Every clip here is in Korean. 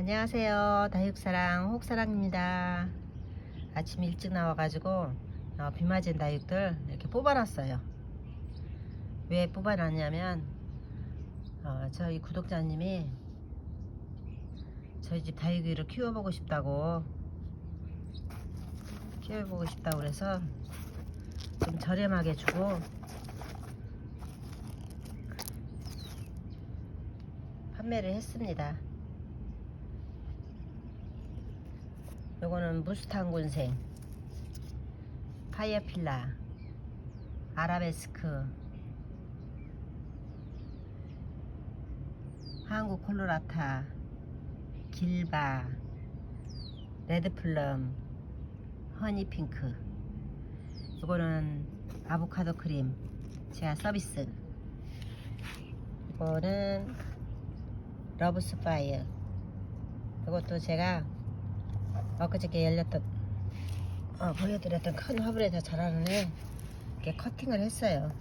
안녕하세요. 다육사랑 혹사랑입니다. 아침 일찍 나와가지고 어, 비 맞은 다육들 이렇게 뽑아놨어요. 왜 뽑아놨냐면 어, 저희 구독자님이 저희 집 다육이를 키워보고 싶다고 키워보고 싶다고 그래서 좀 저렴하게 주고 판매를 했습니다. 요거는 무스탕군생. 파이어필라. 아라베스크. 한국 콜로라타. 길바. 레드플럼. 허니핑크. 요거는 아보카도 크림. 제가 서비스. 이거는 러브스파이어. 이것도 제가 엊그저께 열렸던 어, 보여드렸던 큰 화분에 다 자라는 애 이렇게 커팅을 했어요.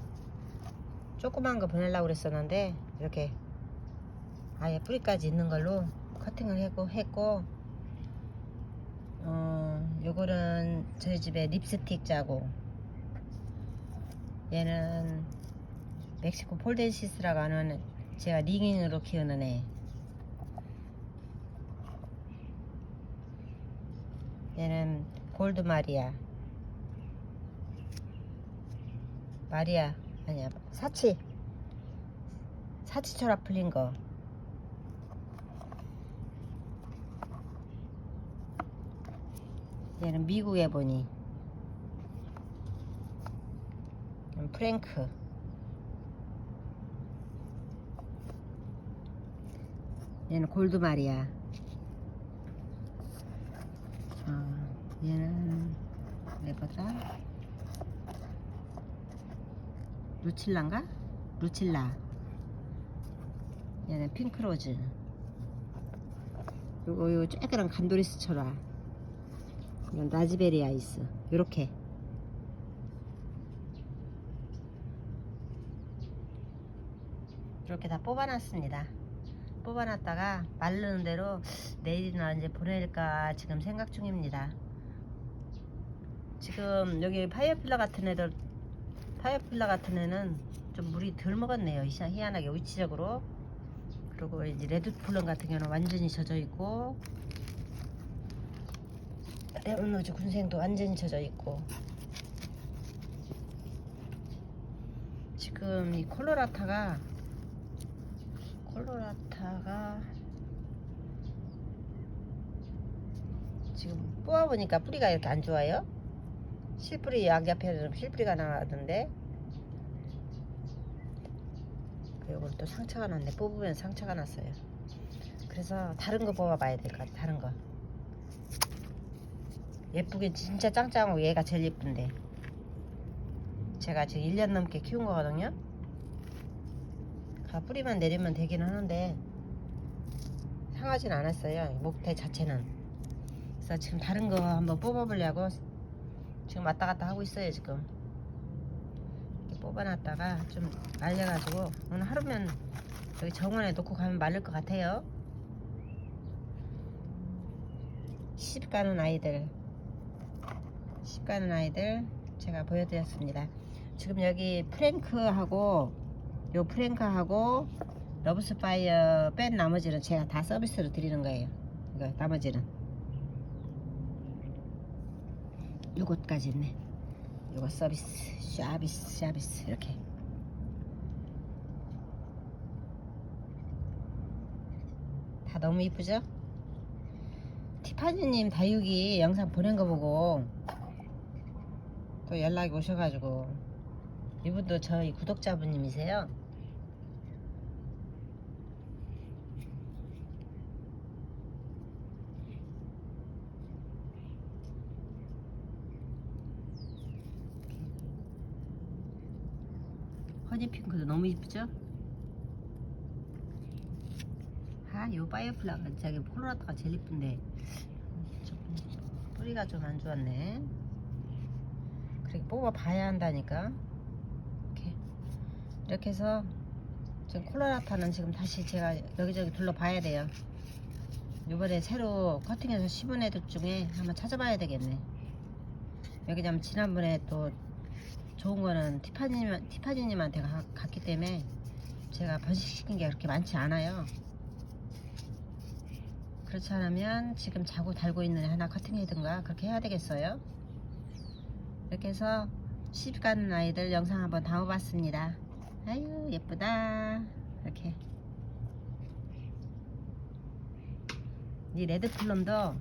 조그만 거 보내려고 그랬었는데 이렇게 아예 뿌리까지 있는 걸로 커팅을 했고, 했고 어, 요거는 저희 집에 립스틱 자고 얘는 멕시코 폴덴시스라고 하는 제가 링잉으로 키우는 애 얘는 골드 마리아. 마리아 아니야 사치. 사치처럼 풀린 거. 얘는 미국에 보니. 프랭크. 얘는 골드 마리아 어, 얘는 뭐보다 루칠라인가? 루칠라. 얘는 핑크로즈. 요거 요 쬐그란 간도리스초라 이건 라즈베리 아이스. 요렇게. 이렇게 다 뽑아놨습니다. 뽑아놨다가 마르는 대로 내일이나 이제 보낼까 지금 생각 중입니다. 지금 여기 파이어필라 같은 애들 파이어필라 같은 애는 좀 물이 덜 먹었네요. 희- 희한하게 위치적으로 그리고 이제 레드플럼 같은 경우는 완전히 젖어 있고 레몬로즈 군생도 완전히 젖어 있고 지금 이 콜로라타가 콜로라타가 지금 뽑아보니까 뿌리가 이렇게 안 좋아요. 실뿌리 앞에는 실뿌리가 나왔던데 이걸 또 상처가 났네. 뽑으면 상처가 났어요. 그래서 다른 거 뽑아봐야 될 것 같아. 다른 거. 예쁘게 진짜 짱짱하고 얘가 제일 예쁜데 제가 지금 1년 넘게 키운 거거든요. 가 뿌리만 내리면 되긴 하는데 상하진 않았어요 목대 자체는 그래서 지금 다른 거 한번 뽑아보려고 지금 왔다 갔다 하고 있어요 지금. 이렇게 뽑아놨다가 좀 말려가지고 오늘 하루면 여기 정원에 놓고 가면 마를 것 같아요. 시집 가는 아이들. 시집 가는 아이들 제가 보여드렸습니다. 지금 여기 프랭크하고 요 프랭크하고 러브스파이어 뺀 나머지는 제가 다 서비스로 드리는 거예요. 이거 나머지는 요것까지 있네. 요거 서비스, 샤비스, 샤비스 이렇게. 다 너무 이쁘죠? 티파니님 다육이 영상 보낸 거 보고 또 연락이 오셔가지고 이분도 저희 구독자분님이세요. 허니핑크도 너무 이쁘죠? 아, 요 파이어플라가 저기 콜로라타가 제일 이쁜데 좀 뿌리가 좀 안 좋았네. 그렇게 뽑아 봐야 한다니까. 이렇게 이렇게 해서 지금 콜로라타는 지금 다시 제가 여기저기 둘러봐야 돼요. 이번에 새로 커팅해서 심은 애들 중에 한번 찾아봐야 되겠네. 왜냐면 지난번에 또 좋은 거는 티파니님, 티파니님한테 가- 갔기 때문에 제가 번식시킨 게 그렇게 많지 않아요. 그렇지 않으면 지금 자고 달고 있는 애 하나 커팅해든가 그렇게 해야 되겠어요. 이렇게 해서 시집 가는 아이들 영상 한번 담아봤습니다. 아유 예쁘다. 이렇게 이 레드플럼도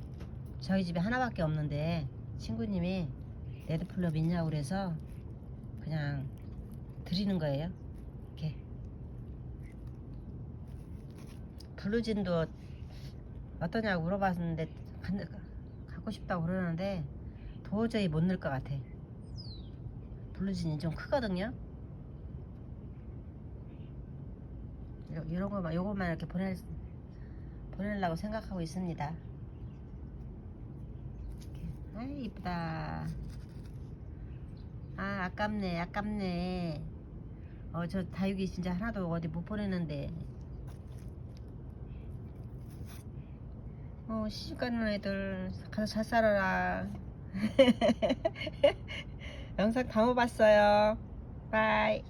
저희 집에 하나밖에 없는데 친구님이 레드플럼 있냐고 그래서 그냥 드리는 거예요. 이렇게 블루진도 어떠냐고 물어봤는데 간- 갖고 싶다고 그러는데 도저히 못 넣을 것 같아. 블루진이 좀 크거든요. 이런, 거만 요것만 이렇게 보낼 보내려고 생각하고 있습니다. 이렇게. 아이 이쁘다. 아 아깝네 아깝네. 어 저 다육이 진짜 하나도 어디 못 보내는데. 어 시집 가는 애들 가서 잘 살아라. 영상 담아봤어요. 바이.